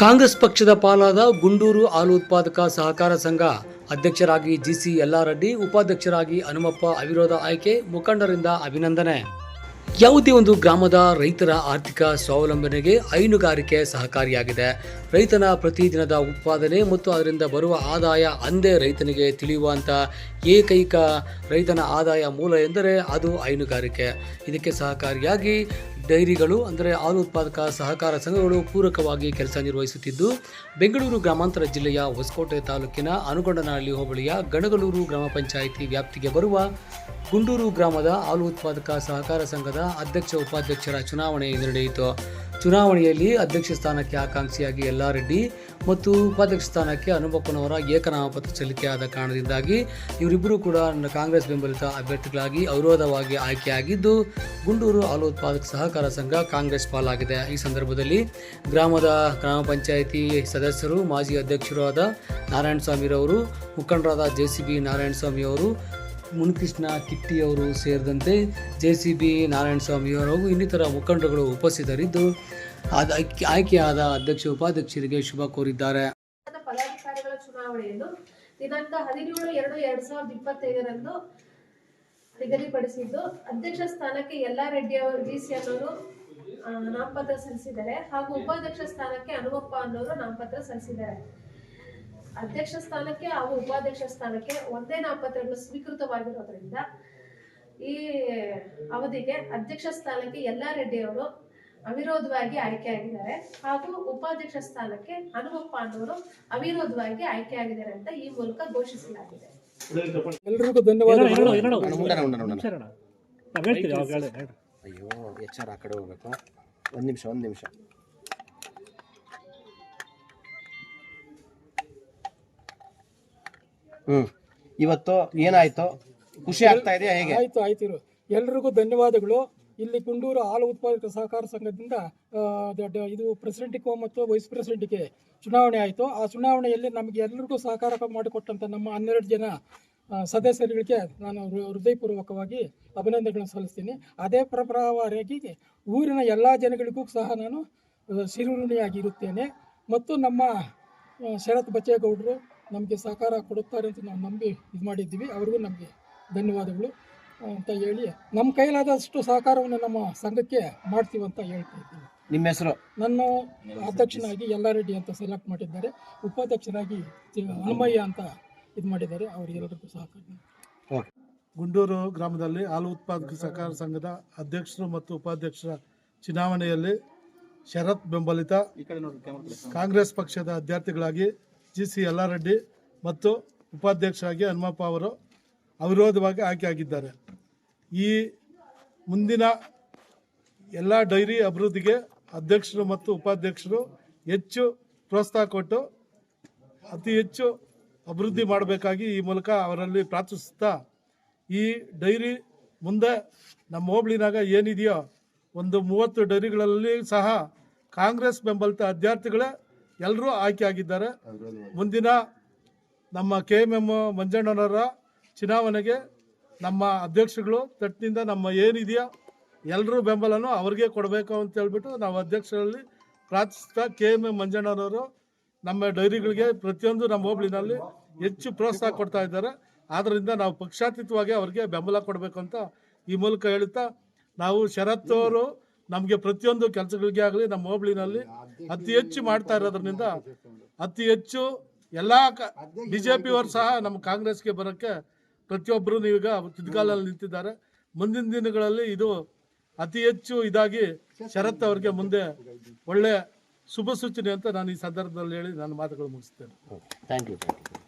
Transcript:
ಕಾಂಗ್ರೆಸ್ ಪಕ್ಷದ ಪಾಲಾದ ಗುಂಡೂರು ಹಾಲು ಉತ್ಪಾದಕ ಸಹಕಾರ ಸಂಘ ಅಧ್ಯಕ್ಷರಾಗಿ ಜಿಸಿ ಯಲ್ಲಾರೆಡ್ಡಿ, ಉಪಾಧ್ಯಕ್ಷರಾಗಿ ಹನುಮಪ್ಪ ಅವಿರೋಧ ಆಯ್ಕೆ, ಮುಖಂಡರಿಂದ ಅಭಿನಂದನೆ. ಯಾವುದೇ ಒಂದು ಗ್ರಾಮದ ರೈತರ ಆರ್ಥಿಕ ಸ್ವಾವಲಂಬನೆಗೆ ಹೈನುಗಾರಿಕೆ ಸಹಕಾರಿಯಾಗಿದೆ. ರೈತನ ಪ್ರತಿದಿನದ ಉತ್ಪಾದನೆ ಮತ್ತು ಅದರಿಂದ ಬರುವ ಆದಾಯ ಅಂದೇ ರೈತನಿಗೆ ತಿಳಿಯುವಂಥ ಏಕೈಕ ರೈತನ ಆದಾಯ ಮೂಲ ಎಂದರೆ ಅದು ಹೈನುಗಾರಿಕೆ. ಇದಕ್ಕೆ ಸಹಕಾರಿಯಾಗಿ ಡೈರಿಗಳು ಅಂದರೆ ಹಾಲು ಉತ್ಪಾದಕ ಸಹಕಾರ ಸಂಘಗಳು ಪೂರಕವಾಗಿ ಕೆಲಸ ನಿರ್ವಹಿಸುತ್ತಿದ್ದು, ಬೆಂಗಳೂರು ಗ್ರಾಮಾಂತರ ಜಿಲ್ಲೆಯ ಹೊಸಕೋಟೆ ತಾಲೂಕಿನ ಅನುಗೊಂಡನಹಳ್ಳಿ ಹೋಬಳಿಯ ಗಣಗಲೂರು ಗ್ರಾಮ ಪಂಚಾಯಿತಿ ವ್ಯಾಪ್ತಿಗೆ ಬರುವ ಗುಂಡೂರು ಗ್ರಾಮದ ಹಾಲು ಉತ್ಪಾದಕ ಸಹಕಾರ ಸಂಘದ ಅಧ್ಯಕ್ಷ ಉಪಾಧ್ಯಕ್ಷರ ಚುನಾವಣೆ ನಡೆಯಿತು. ಚುನಾವಣೆಯಲ್ಲಿ ಅಧ್ಯಕ್ಷ ಸ್ಥಾನಕ್ಕೆ ಆಕಾಂಕ್ಷಿಯಾಗಿ ಯಲ್ಲಾರೆಡ್ಡಿ ಮತ್ತು ಉಪಾಧ್ಯಕ್ಷ ಸ್ಥಾನಕ್ಕೆ ಅನುಭಪ್ಪನವರ ಏಕನಾಮಪತ್ರ ಸಲ್ಲಿಕೆಯಾದ ಕಾರಣದಿಂದಾಗಿ ಇವರಿಬ್ಬರೂ ಕೂಡ ಕಾಂಗ್ರೆಸ್ ಬೆಂಬಲಿತ ಅಭ್ಯರ್ಥಿಗಳಾಗಿ ಅವಿರೋಧವಾಗಿ ಆಯ್ಕೆಯಾಗಿದ್ದು, ಗುಂಡೂರು ಹಾಲು ಉತ್ಪಾದಕ ಸಹಕಾರ ಸಂಘ ಕಾಂಗ್ರೆಸ್ ಪಾಲಾಗಿದೆ. ಈ ಸಂದರ್ಭದಲ್ಲಿ ಗ್ರಾಮದ ಗ್ರಾಮ ಪಂಚಾಯಿತಿ ಸದಸ್ಯರು, ಮಾಜಿ ಅಧ್ಯಕ್ಷರಾದ ಆದ ನಾರಾಯಣ ಸ್ವಾಮಿರವರು ಮುಖಂಡರಾದ ಜೆ ಸಿ ಬಿ ನಾರಾಯಣ ಸ್ವಾಮಿಯವರು ಮುನಿಕೃಷ್ಣ ಕಿಟ್ಟಿಯವರು ಸೇರಿದಂತೆ ಜೆ ಸಿ ಬಿ ಸ್ವಾಮಿಯವರು ಹಾಗೂ ಇನ್ನಿತರ ಮುಖಂಡರುಗಳು ಉಪಸ್ಥಿತರಿದ್ದು ಆಯ್ಕೆ- ಆಯ್ಕೆಯಾದ ಅಧ್ಯಕ್ಷ ಉಪಾಧ್ಯಕ್ಷರಿಗೆ ಶುಭ ಕೋರಿದ್ದಾರೆ. ಪದಾಧಿಕಾರಿಗಳ ಚುನಾವಣೆಯನ್ನು ದಿನಾಂಕ ಹದಿನೇಳು ಎರಡು ಎರಡ್ ಸಾವಿರದ ಇಪ್ಪತ್ತೈದರಂದು ನಿಗದಿಪಡಿಸಿದ್ದು, ಅಧ್ಯಕ್ಷ ಸ್ಥಾನಕ್ಕೆ ಎಲ್ಲಾ ರೆಡ್ಡಿ ಅವರು ಬಿ ಸಿ ಅನ್ನೋರು ನಾಮಪತ್ರ ಸಲ್ಲಿಸಿದ್ದಾರೆ ಹಾಗೂ ಉಪಾಧ್ಯಕ್ಷ ಸ್ಥಾನಕ್ಕೆ ಹನುಮಪ್ಪ ಅನ್ನೋರು ನಾಮಪತ್ರ ಸಲ್ಲಿಸಿದ್ದಾರೆ. ಅಧ್ಯಕ್ಷ ಸ್ಥಾನಕ್ಕೆ ಹಾಗೂ ಉಪಾಧ್ಯಕ್ಷ ಸ್ಥಾನಕ್ಕೆ ಒಂದೇ ನಾಮಪತ್ರಗಳು ಸ್ವೀಕೃತವಾಗಿರೋದ್ರಿಂದ ಈ ಅವಧಿಗೆ ಅಧ್ಯಕ್ಷ ಸ್ಥಾನಕ್ಕೆ ಎಲ್ಲಾ ರೆಡ್ಡಿ ಅವರು ಅವಿರೋಧವಾಗಿ ಆಯ್ಕೆಯಾಗಿದ್ದಾರೆ. ಹಾಗೂ ಉಪಾಧ್ಯಕ್ಷ ಸ್ಥಾನಕ್ಕೆ ಹನುಮಪ್ಪ ಅನ್ನೋರು ಅವಿರೋಧವಾಗಿ ಆಯ್ಕೆಯಾಗಿದ್ದಾರೆ ಅಂತ ಈ ಮೂಲಕ ಘೋಷಿಸಲಾಗಿದೆ. ಎಲ್ರಿಗೂ ಹೇಳಿ ಹೇಳಿ. ಅಯ್ಯೋ ಎಚ್ ಆರ್ ಆ ಕಡೆ ಹೋಗ್ಬೇಕು. ಒಂದು ನಿಮಿಷ ಒಂದು ನಿಮಿಷ. ಹ್ಮ್. ಇವತ್ತು ಏನಾಯ್ತು? ಖುಷಿ ಆಗ್ತಾ ಇದೆಯಾ ಹೇಗೆ? ಆಯ್ತು ಆಯ್ತು ಎಲ್ರಿಗೂ ಧನ್ಯವಾದಗಳು. ಇಲ್ಲಿ ಕುಂಡೂರು ಹಾಲು ಉತ್ಪಾದಕ ಸಹಕಾರ ಸಂಘದಿಂದ ದೊಡ್ಡ ಇದು ಪ್ರೆಸಿಡೆಂಟಿಗೆ ಮತ್ತು ವೈಸ್ ಪ್ರೆಸಿಡೆಂಟಿಗೆ ಚುನಾವಣೆ ಆಯಿತು. ಆ ಚುನಾವಣೆಯಲ್ಲಿ ನಮಗೆ ಎಲ್ಲರಿಗೂ ಸಹಕಾರ ಮಾಡಿಕೊಟ್ಟಂಥ ನಮ್ಮ ಹನ್ನೆರಡು ಜನ ಆ, ಸದಸ್ಯರುಗಳಿಗೆ ನಾನು ಹೃ- ಹೃದಯಪೂರ್ವಕವಾಗಿ ಅಭಿನಂದನೆಗಳನ್ನು ಸಲ್ಲಿಸ್ತೀನಿ. ಅದೇ ಪ್ರಕಾರವಾಗಿ ಊರಿನ ಎಲ್ಲ ಜನಗಳಿಗೂ ಸಹ ನಾನು ಆ, ಚಿರಋಣಿಯಾಗಿರುತ್ತೇನೆ ಮತ್ತು ನಮ್ಮ ಆ, ಶರತ್ ಬಚ್ಚೇಗೌಡರು ನಮಗೆ ಸಹಕಾರ ಕೊಡುತ್ತಾರೆ ಅಂತ ನಾವು ನಂಬಿ ಇದು ಮಾಡಿದ್ದೀವಿ. ಅವ್ರಿಗೂ ನಮಗೆ ಧನ್ಯವಾದಗಳು ಅಂತ ಹೇಳಿ ನಮ್ಮ ಕೈಲಾದಷ್ಟು ಸಹಕಾರವನ್ನು ನಮ್ಮ ಸಂಘಕ್ಕೆ ಮಾಡ್ತೀವಿ ಅಂತ ಹೇಳ್ತಾ ಇದ್ದೀವಿ. ನಿಮ್ಮ ಹೆಸರು? ನನ್ನ ಅಧ್ಯಕ್ಷನಾಗಿ ಯಲ್ಲಾರೆಡ್ಡಿ ಅಂತ ಸೆಲೆಕ್ಟ್ ಮಾಡಿದ್ದಾರೆ. ಉಪಾಧ್ಯಕ್ಷರಾಗಿ ಹನುಮಯ್ಯ ಅಂತ ಇದು ಮಾಡಿದ್ದಾರೆ. ಅವರಿಗೆಲ್ಲರಿಗೂ ಸಹಕಾರ. ಗುಂಡೂರು ಗ್ರಾಮದಲ್ಲಿ ಹಾಲು ಉತ್ಪಾದಕ ಸಹಕಾರ ಸಂಘದ ಅಧ್ಯಕ್ಷರು ಮತ್ತು ಉಪಾಧ್ಯಕ್ಷರ ಚುನಾವಣೆಯಲ್ಲಿ ಶರತ್ ಬೆಂಬಲಿತ ಕಾಂಗ್ರೆಸ್ ಪಕ್ಷದ ಅಭ್ಯರ್ಥಿಗಳಾಗಿ ಜಿ ಸಿ ಯಲ್ಲಾರೆಡ್ಡಿ ಮತ್ತು ಉಪಾಧ್ಯಕ್ಷರಾಗಿ ಹನುಮಪ್ಪ ಅವರು ಅವಿರೋಧವಾಗಿ ಆಯ್ಕೆಯಾಗಿದ್ದಾರೆ ಈ ಮುಂದಿನ ಎಲ್ಲ ಡೈರಿ ಅಭಿವೃದ್ಧಿಗೆ ಅಧ್ಯಕ್ಷರು ಮತ್ತು ಉಪಾಧ್ಯಕ್ಷರು ಹೆಚ್ಚು ಪ್ರೋತ್ಸಾಹ ಕೊಟ್ಟು ಅತಿ ಹೆಚ್ಚು ಅಭಿವೃದ್ಧಿ ಮಾಡಬೇಕಾಗಿ ಈ ಮೂಲಕ ಅವರಲ್ಲಿ ಪ್ರಾರ್ಥಿಸುತ್ತಾ ಈ ಡೈರಿ ಮುಂದೆ ನಮ್ಮ ಹೋಬಳಿನಾಗ ಏನಿದೆಯೋ ಒಂದು ಮೂವತ್ತು ಡೈರಿಗಳಲ್ಲಿ ಸಹ ಕಾಂಗ್ರೆಸ್ ಬೆಂಬಲಿತ ಅಭ್ಯರ್ಥಿಗಳೇ ಎಲ್ಲರೂ ಆಯ್ಕೆ ಆಗಿದ್ದಾರೆ. ಮುಂದಿನ ನಮ್ಮ ಕೆ ಎಂ ಎಂ ಮಂಜಣ್ಣನವರ ಚುನಾವಣೆಗೆ ನಮ್ಮ ಅಧ್ಯಕ್ಷಗಳು ತಟ್ಟಿನಿಂದ ನಮ್ಮ ಏನಿದೆಯೋ ಎಲ್ಲರೂ ಬೆಂಬಲನೂ ಅವ್ರಿಗೆ ಕೊಡಬೇಕು ಅಂತ ಹೇಳ್ಬಿಟ್ಟು ನಾವು ಅಧ್ಯಕ್ಷರಲ್ಲಿ ಪ್ರಾರ್ಥಿಸ್ತಾ ಕೆ ಎಂ ಎಂ ಮಂಜಣ್ಣನವರು ನಮ್ಮ ಡೈರಿಗಳಿಗೆ ಪ್ರತಿಯೊಂದು ನಮ್ಮ ಹೋಬಳಿನಲ್ಲಿ ಹೆಚ್ಚು ಪ್ರೋತ್ಸಾಹ ಕೊಡ್ತಾ ಇದ್ದಾರೆ. ಆದ್ದರಿಂದ ನಾವು ಪಕ್ಷಾತೀತವಾಗಿ ಅವ್ರಿಗೆ ಬೆಂಬಲ ಕೊಡಬೇಕು ಅಂತ ಈ ಮೂಲಕ ಹೇಳುತ್ತಾ ನಾವು ಶರತ್ ಅವರು ನಮಗೆ ಪ್ರತಿಯೊಂದು ಕೆಲಸಗಳಿಗೆ ಆಗಲಿ ನಮ್ಮ ಹೋಬಳಿನಲ್ಲಿ ಅತಿ ಹೆಚ್ಚು ಮಾಡ್ತಾ ಇರೋದ್ರಿಂದ ಅತಿ ಹೆಚ್ಚು ಎಲ್ಲ ಬಿ ಜೆ ಪಿಯವರು ಸಹ ನಮ್ಮ ಕಾಂಗ್ರೆಸ್ಗೆ ಬರೋಕ್ಕೆ ಪ್ರತಿಯೊಬ್ಬರು ಈಗ ತಿದ್ಗಾಲಲ್ಲಿ ನಿಂತಿದ್ದಾರೆ. ಮುಂದಿನ ದಿನಗಳಲ್ಲಿ ಇದು ಅತಿ ಹೆಚ್ಚು ಇದಾಗಿ ಶರತ್ ಅವರಿಗೆ ಮುಂದೆ ಒಳ್ಳೆ ಶುಭ ಸೂಚನೆ ಅಂತ ನಾನು ಈ ಸಂದರ್ಭದಲ್ಲಿ ಹೇಳಿ ನನ್ನ ಮಾತುಗಳು ಮುಗಿಸ್ತೇನೆ. Thank you thank you